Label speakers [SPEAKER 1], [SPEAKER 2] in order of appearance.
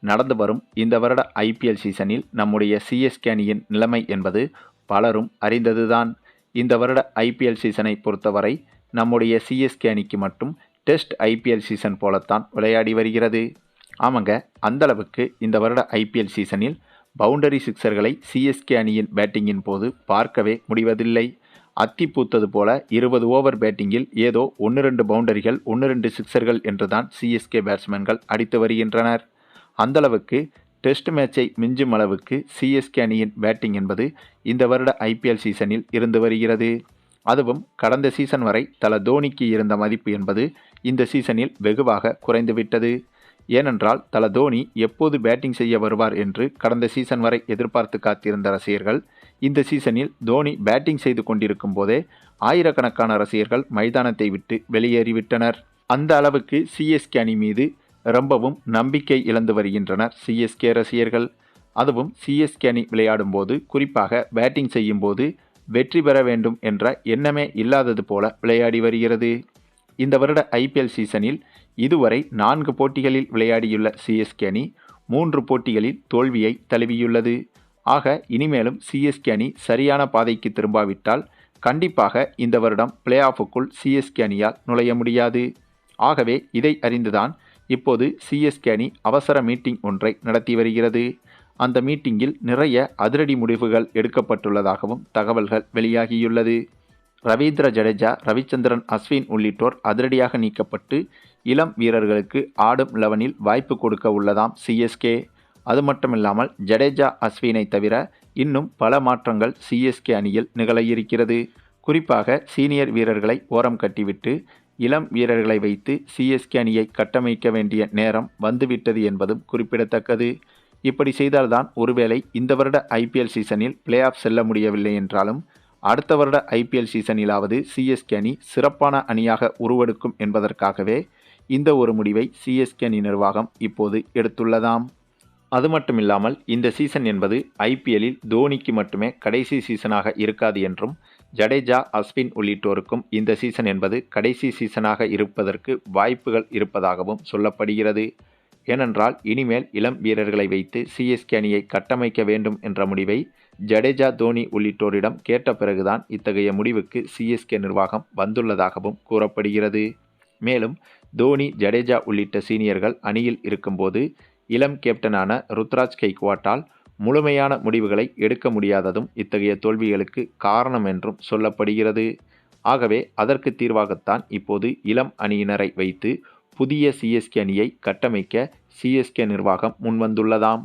[SPEAKER 1] நடந்து வரும் இந்த வருட ஐபிஎல் சீசனில் நம்முடைய சிஎஸ்கே அணியின் நிலைமை என்பது பலரும் அறிந்ததுதான். இந்த வருட ஐபிஎல் சீசனை பொறுத்தவரை நம்முடைய சிஎஸ்கே அணிக்கு மட்டும் டெஸ்ட் ஐபிஎல் சீசன் போலத்தான் விளையாடி வருகிறது. ஆமாங்க அந்தளவுக்கு இந்த வருட ஐபிஎல் சீசனில் பவுண்டரி சிக்சர்களை சிஎஸ்கே அணியின் பேட்டிங்கின் போது பார்க்கவே முடிவதில்லை. அத்தி பூத்தது போல இருபது ஓவர் பேட்டிங்கில் ஏதோ ஒன்று ரெண்டு பவுண்டரிகள் ஒன்று ரெண்டு சிக்சர்கள் என்றுதான் சிஎஸ்கே பேட்ஸ்மேன்கள் அடித்து வருகின்றனர். அந்தளவுக்கு டெஸ்ட் மேட்சை மிஞ்சும் அளவுக்கு சிஎஸ்கே அணியின் பேட்டிங் என்பது இந்த வருட ஐபிஎல் சீசனில் இருந்து வருகிறது. அதுவும் கடந்த சீசன் வரை தல தோனிக்கு இருந்த மதிப்பு என்பது இந்த சீசனில் வெகுவாக குறைந்துவிட்டது ஏனென்றால் தல தோனி எப்போது பேட்டிங் செய்ய வருவார் என்று கடந்த சீசன் வரை எதிர்பார்த்து காத்திருந்த ரசிகர்கள் இந்த சீசனில் தோனி பேட்டிங் செய்து கொண்டிருக்கும் போதே ஆயிரக்கணக்கான ரசிகர்கள் மைதானத்தை விட்டு வெளியேறிவிட்டனர். அந்த அளவுக்கு சிஎஸ்கே அணி மீது ரொம்பவும் நம்பிக்கை இழந்து வருகின்றனர் சிஎஸ்கே ரசிகர்கள். அதுவும் சிஎஸ்கே அணி விளையாடும் போது குறிப்பாக பேட்டிங் செய்யும் போது வெற்றி பெற வேண்டும் என்ற எண்ணமே இல்லாதது போல விளையாடி வருகிறது. இந்த வருட ஐபிஎல் சீசனில் இதுவரை நான்கு போட்டிகளில் விளையாடியுள்ள சிஎஸ்கே அணி மூன்று போட்டிகளில் தோல்வியை தழுவியுள்ளது. ஆக இனிமேலும் சிஎஸ்கே அணி சரியான பாதைக்கு திரும்பாவிட்டால் கண்டிப்பாக இந்த வருடம் பிளே ஆஃபுக்குள் சிஎஸ்கே அணியால் நுழைய முடியாது. ஆகவே இதை அறிந்துதான் இப்போது சிஎஸ்கே அணி அவசர மீட்டிங் ஒன்றை நடத்தி வருகிறது. அந்த மீட்டிங்கில் நிறைய அதிரடி முடிவுகள் எடுக்கப்பட்டுள்ளதாகவும் தகவல்கள் வெளியாகியுள்ளது. ரவீந்திர ஜடேஜா ரவிச்சந்திரன் அஸ்வின் உள்ளிட்டோர் அதிரடியாக நீக்கப்பட்டு இளம் வீரர்களுக்கு ஆடும் லெவனில் வாய்ப்பு கொடுக்க உள்ளதாம் சிஎஸ்கே அது மட்டுமில்லாமல் ஜடேஜா அஸ்வினை தவிர இன்னும் பல மாற்றங்கள் சிஎஸ்கே அணியில் நிகழ இருக்கிறது. குறிப்பாக சீனியர் வீரர்களை ஓரம் கட்டிவிட்டு இளம் வீரர்களை வைத்து சிஎஸ்கே அணியை கட்டமைக்க வேண்டிய நேரம் வந்துவிட்டது என்பதும் குறிப்பிடத்தக்கது. இப்படி செய்தால்தான் ஒருவேளை இந்த வருட ஐபிஎல் சீசனில் பிளே ஆஃப் செல்ல முடியவில்லை என்றாலும் அடுத்த வருட ஐபிஎல் சீசனிலாவது சிஎஸ்கே அணி சிறப்பான அணியாக உருவெடுக்கும் என்பதற்காகவே இந்த ஒரு முடிவை சிஎஸ்கே அணி நிர்வாகம் இப்போது எடுத்துள்ளதாம். அது மட்டுமில்லாமல் இந்த சீசன் என்பது ஐபிஎல்லில் தோனிக்கு மட்டுமே கடைசி சீசனாக இருக்காது என்றும் ஜடேஜா அஸ்வின் உள்ளிட்டோருக்கும் இந்த சீசன் என்பது கடைசி சீசனாக இருப்பதற்கு வாய்ப்புகள் இருப்பதாகவும் சொல்லப்படுகிறது. ஏனென்றால் இனிமேல் இளம் வீரர்களை வைத்து சிஎஸ்கே அணியை கட்டமைக்க வேண்டும் என்ற முடிவை ஜடேஜா தோனி உள்ளிட்டோரிடம் கேட்ட பிறகுதான் இத்தகைய முடிவுக்கு சிஎஸ்கே நிர்வாகம் வந்துள்ளதாகவும் கூறப்படுகிறது. மேலும் தோனி ஜடேஜா உள்ளிட்ட சீனியர்கள் அணியில் இருக்கும்போது இளம் கேப்டனான ருத்ராஜ் கெய்க்வாட்டால் முழுமையான முடிவுகளை எடுக்க முடியாததும் இத்தகைய தோல்விகளுக்கு காரணம் என்றும் சொல்லப்படுகிறது. ஆகவே அதற்கு தீர்வாகத்தான் இப்போது இளம் அணியினரை வைத்து புதிய சிஎஸ்கே அணியை கட்டமைக்க சிஎஸ்கே நிர்வாகம் முன்வந்துள்ளதாம்.